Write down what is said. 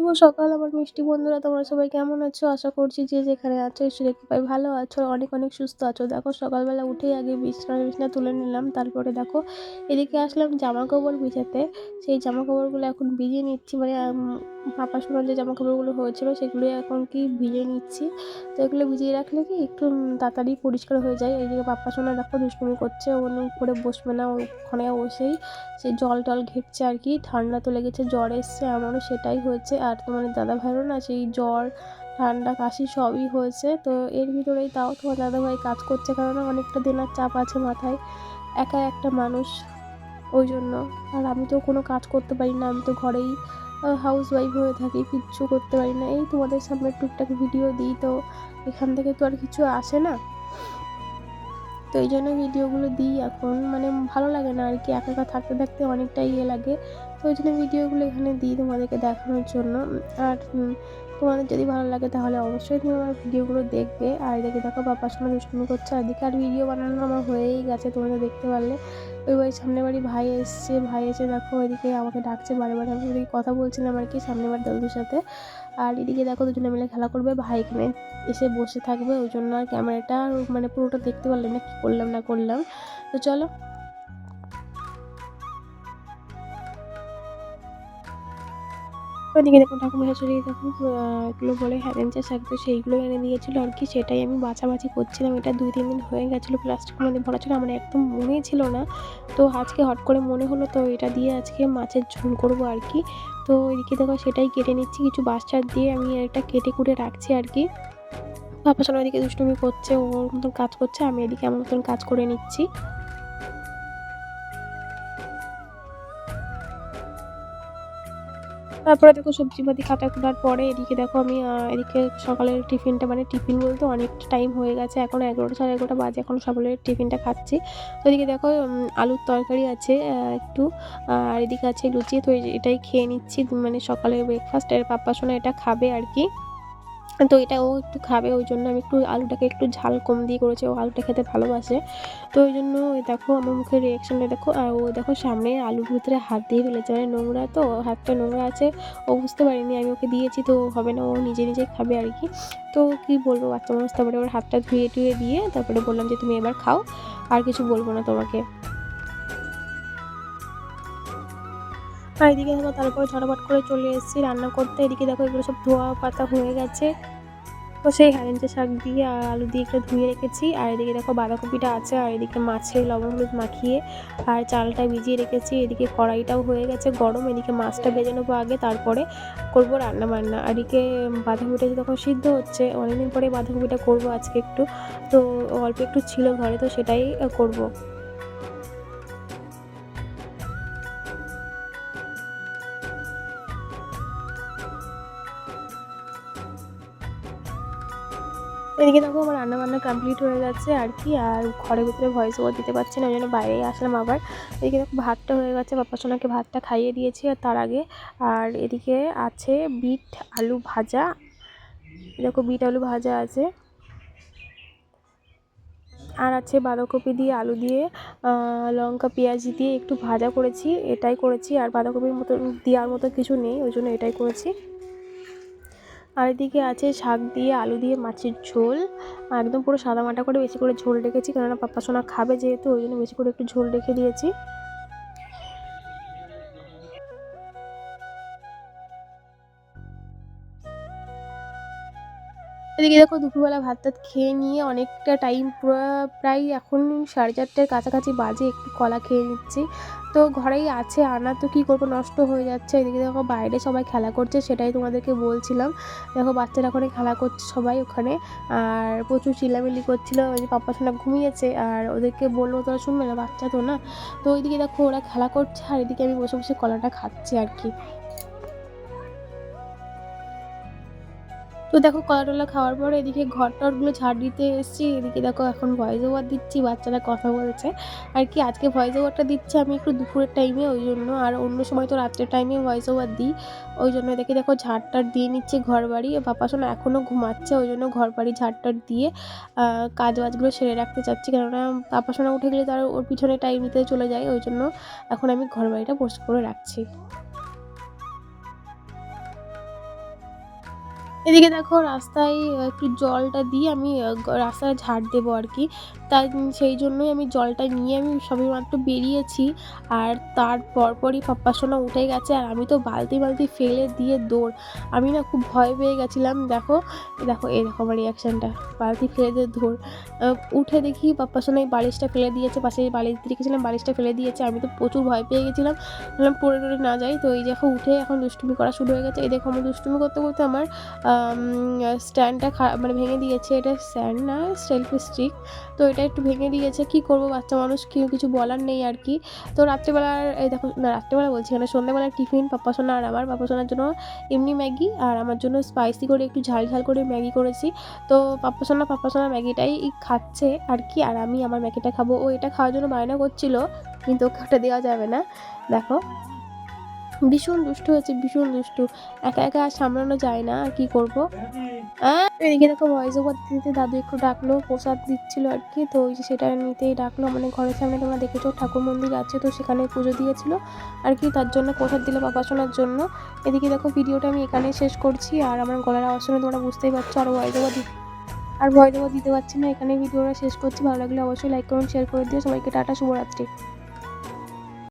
শুভ সকাল আমার মিষ্টি বন্ধুরা, তোমরা সবাই কেমন আছো? আশা করছি যে যেখানে আছো ঈশ্বরের কৃপায় ভালো আছো, অনেক অনেক সুস্থ আছো। দেখো, সকালবেলা উঠেই আগে বিছনা বিছনা তুলে নিলাম, তারপরে দেখো, এদিকে আসলাম জামা কাপড় বিছাতে। সেই জামা কাপড়গুলো এখন ভিজিয়ে নিচ্ছি মানে পাপা শোনার যে জামা কাপড়গুলো হয়েছিল সেগুলো এখন কি ভিজিয়ে নিচ্ছি? তো এগুলো ভিজিয়ে রাখলে কি একটু তাড়াতাড়ি পরিষ্কার হয়ে যায়। এইদিকে পাপা শোনা দেখো দুষ্টুমি করছে, অন্য উপরে বসবে না, ওখানে বসেই সে জল টল ঘেটছে আর কি, ঠান্ডা তো লেগেছে, জ্বর এসছে, আমারও সেটাই হয়েছে। আর তোমার দাদা ভাইয়েরও না সেই জ্বর, ঠান্ডা, কাশি সবই হয়েছে। তো এর ভিতরেই তাও তোমার দাদাভাই কাজ করছে কারণ অনেকটা দেনার চাপ আছে মাথায় একা একটা মানুষ, ওই জন্য। আর আমি তো কোনো কাজ করতে পারি না, আমি তো ঘরেই হাউস ওয়াইফ হয়ে থাকি, কিচ্ছু করতে পারি না। এই তোমাদের সামনে টুকটাক ভিডিও দিই, তো এখান থেকে তো আর কিছু আসে না। তো এই জন্য ভিডিওগুলো দিই এখন। মানে ভালো লাগে না আর কি, একা একা থাকতে থাকতে অনেকটাই ইয়ে লাগে। তো ওই জন্য ভিডিওগুলো এখানে দিই তোমাদেরকে দেখানোর জন্য। আর তোমাদের যদি ভালো লাগে তাহলে অবশ্যই তুমি আমার ভিডিওগুলো দেখবে। আর এদিকে দেখো বাবার সঙ্গে দুষ্টুমি করছে, আর এদিকে আর ভিডিও বানানো আমার হয়েই গেছে, তোমরা দেখতে পারলে। ওই বাড়ির সামনে বাড়ি ভাই এসছে, ভাই এসে দেখো এদিকে আমাকে ডাকছে বারে বারে আমি ওদিকে কথা বলছিলাম আর কি সামনে বাড়ি দাদুর সাথে। আর এদিকে দেখো দুজনে মিলে খেলা করবে, ভাই এখানে এসে বসে থাকবে, ওই জন্য আর ক্যামেরাটা মানে পুরোটা দেখতে পারলে না, কী করলাম না করলাম। তো চলো ওদিকে দেখুন ঠাকুমা শাশুড়ি দেখুন এগুলো বলে হ্যাভেঞ্চার শাক তো সেইগুলো এনে দিয়েছিলো আর কি, সেটাই আমি বাছাবাছি করছিলাম। এটা দুই, তিন দিন হয়ে গেছিল প্লাস্টিকের মধ্যে ভরা ছিল আমার একদম মনে ছিল না। তো আজকে হট করে মনে হলো, তো এটা দিয়ে আজকে মাছের ঝোল করব আর কি। তো এদিকে দেখো সেটাই কেটে নিচ্ছি, কিছু বাচ্চার দিয়ে আমি একটা কেটে কুটে রাখছি আর কি। বাবা সোনা ওদিকে দুষ্টুমি করছে, ওর মতন কাজ করছে, আমি এদিকে আমার মতন কাজ করে নিচ্ছি। তারপরে দেখো সবজিপাতি কাটা কুটার পরে এদিকে দেখো আমি এদিকে সকালের টিফিনটা মানে টিফিন বলতে অনেকটা টাইম হয়ে গেছে। এখন এগারোটা, সাড়ে এগারোটা বাজে, এখন সকালের টিফিনটা খাচ্ছি। তো এদিকে দেখো আলুর তরকারি আছে একটু আর এদিকে আছে লুচি। তো এটাই খেয়ে নিচ্ছি মানে সকালের ব্রেকফাস্ট এর পাপ্পা শোনা এটা খাবে আর কি। তো এটা ও একটু খাবে, ওই জন্য আমি একটু আলুটাকে একটু ঝাল কম দিয়ে করেছি, ও আলুটা খেতে ভালোবাসে। তো ওই জন্য দেখো, আমার মুখের রিয়াকশানটা দেখো, আর ও দেখো সামনে আলুর ভিতরে হাত দিয়ে ফেলেছে মানে নোংরা তো, হাতটা নোংরা আছে, ও বুঝতে পারিনি আমি ওকে দিয়েছি, তো হবে না, ও নিজে নিজে খাবে আর কি। তো কি বলব, বাচ্চা মানুষ, তারপরে ওর হাতটা ধুয়ে টুয়ে দিয়ে তারপরে বললাম যে, তুমি এবার খাও, আর কিছু বলব না তোমাকে। আর এদিকে দেখো তারপরে ঝটাপট করে চলে এসেছি রান্না করতে। এদিকে দেখো এগুলো সব ধোয়া পাতা হয়ে গেছে। তো সেই হ্যারেঞ্চে শাক দিয়ে আর আলু দিয়ে একটু ধুয়ে রেখেছি। আর এদিকে দেখো বাঁধাকপিটা আছে আর এদিকে মাছের লবণ হলুদ মাখিয়ে আর চালটা ভিজিয়ে রেখেছি। এদিকে কড়াইটাও হয়ে গেছে গরম। এদিকে মাছটা ভেজে নেব আগে, তারপরে করব রান্না বান্না আর এদিকে বাঁধাকপিটা যখন সিদ্ধ হচ্ছে, অনেকদিন পরে বাঁধাকপিটা করব আজকে একটু। তো অল্প একটু ছিল ঘরে, তো সেটাই করব। এদিকে দেখো আমার রান্না বান্না কমপ্লিট হয়ে গেছে আর কি, আর ঘরের ভিতরে ভয়েস ওভার দিতে পারছি না, ওই জন্য বাইরেই আসলাম আবার। এদিকে দেখো ভাতটা হয়ে গেছে বাপ্পা সোনাকে ভাতটা খাইয়ে দিয়েছি আর তার আগে। আর এদিকে আছে বিট আলু ভাজা। দেখো বিট আলু ভাজা আছে। আর আছে বাঁধাকপি দিয়ে আলু দিয়ে লঙ্কা, পেঁয়াজ দিয়ে একটু ভাজা করেছি, এটাই করেছি। আর বাঁধাকপির মতো দেওয়ার মতো কিছু নেই, ওই জন্য এটাই করেছি। আর এদিকে আছে শাক দিয়ে আলু দিয়ে মাছের ঝোল। একদম পুরো সাদা মাটা করে বেশি করে ঝোল রেখেছি, কেননা পাপ্পা সোনা খাবে যেহেতু, ওই জন্য বেশি করে একটু ঝোল রেখে দিয়েছি। এদিকে দেখো দুপুরবেলা ভাত টাত খেয়ে নিয়ে অনেকটা টাইম পুরো প্রায় এখন সাড়ে চারটের কাছাকাছি বাজে, একটু কলা খেয়ে নিচ্ছি। তো ঘরেই আছে আনা, তো কী করব? নষ্ট হয়ে যাচ্ছে। এদিকে দেখো বাইরে সবাই খেলা করছে, সেটাই তোমাদেরকে বলছিলাম। দেখো বাচ্চারা ওখানে খেলা করছে সবাই ওখানে। আর প্রচুর চিল্লামিল্লি করছিল। ওই যে পাপ্পা সোনা ঘুমিয়েছে, আর ওদেরকে বলব তোরা শুনবে না? বাচ্চা তো না? তো ওইদিকে দেখো ওরা খেলা করছে, আর এদিকে আমি বসে বসে কলাটা খাচ্ছি আর কি। তো দেখো কলা টলা খাওয়ার পরে এদিকে ঘর টরগুলো ঝাড় দিতে এসেছি। এদিকে দেখো এখন ভয়েস ওভার দিচ্ছি, বাচ্চারা কথা বলেছে। আর কি আজকে ভয়েস ওভারটা দিচ্ছি আমি একটু দুপুরের টাইমে ওই জন্য। আর অন্য সময় তো রাত্রের টাইমে ভয়েস ওভার দিই। ওই জন্য দেখে দেখো ঝাড় ঝাড়টার দিয়ে নিচ্ছে ঘর বাড়ি বাপা শোনা এখনও ঘুমাচ্ছে, ওই জন্য ঘর বাড়ি ঝাড় ঝাড়টার দিয়ে কাজ বাজগুলো সেরে রাখতে চাচ্ছি। কেননা পাপা শোনা, উঠে গেলে তার ওর পিছনে টাইম নিতে চলে যায়। ওই জন্য এখন আমি ঘর বাড়িটা পোস্ট করে রাখছি। এদিকে দেখো রাস্তায় একটু জলটা দিয়ে আমি রাস্তায় ঝাড় দেবো আর কি। তাই সেই জন্যই আমি জলটা নিয়ে আমি সবেমাত্র বেরিয়েছি। আর তার পরপরই পাপ্পা সোনা উঠে গেছে আর আমি তো বালতি, বালতি ফেলে দিয়ে দৌড়। আমি না খুব ভয় পেয়ে গেছিলাম। দেখো, দেখো আমার রিঅ্যাকশনটা। বালতি ফেলে দিয়ে দৌড়। উঠে দেখি পাপ্পা সোনা এই বালিশটা ফেলে দিয়েছে। পাশে বালিশ রেখেছিলাম বালিশটা ফেলে দিয়েছে। আমি তো প্রচুর ভয় পেয়ে গেছিলাম। পড়ে টরে না যাই। তো এই দেখো উঠে এখন দুষ্টুমি করা শুরু হয়ে গেছে। এই দেখো আমার দুষ্টুমি করতে, করতে আমার আম স্ট্যান্ডটা মানে ভেঙে দিয়েছে। এটা স্ট্যান্ড না সেলফি স্টিক। তো এটা একটু ভেঙে দিয়েছে। কি করব বাচ্চা মানুষ কেউ কিছু বলার নেই আর কি। তো রাত্রেবেলার এই দেখো না রাত্রেবেলা বলছি না সন্ধ্যাবেলার টিফিন পাপ্পা সোনা আর আমার পাপ্পা সোনার জন্য এমনি ম্যাগি আর আমার জন্য স্পাইসি করে একটু ঝাল, ঝাল করে ম্যাগি করেছি। তো পাপ্পা সোনা, পাপ্পা সোনা ম্যাগিটাই খাচ্ছে আর কি। আর আমি আমার ম্যাগিটা খাব। ও এটা খাওয়ার জন্য বায়না করছিল। কিন্তু ওকে ওটা দেওয়া যাবে না। দেখো। ভীষণ দুষ্টু হয়েছে, ভীষণ দুষ্টু। একা, একা আর সামলানো যায় না। আর কি করব? এদিকে দেখো ভয়েস ওভার দিতে, দিতে দাদু একটু ডাকলো। প্রসাদ দিচ্ছিল আর কি। তো ওই যে সেটা নিতেই ডাকলো। মানে ঘরের সামনে তোমরা দেখেছ ঠাকুর মন্দির আছে। তো সেখানে পুজো দিয়েছিল। আর কি তার জন্য প্রসাদ দিল পাপ্পা সোনার জন্য। এদিকে দেখো ভিডিওটা আমি এখানেই শেষ করছি। আর আমার গলার আওয়াজ শুনে তোমরা বুঝতেই পারছ আর ভয়েস ওভার দি আর ভয়েস ওভার দিতে পারছি না। এখানেই ভিডিওটা শেষ করছি। ভালো লাগলে অবশ্যই লাইক, করুন শেয়ার করে দিও। সবাইকে টাটা শুভরাত্রি।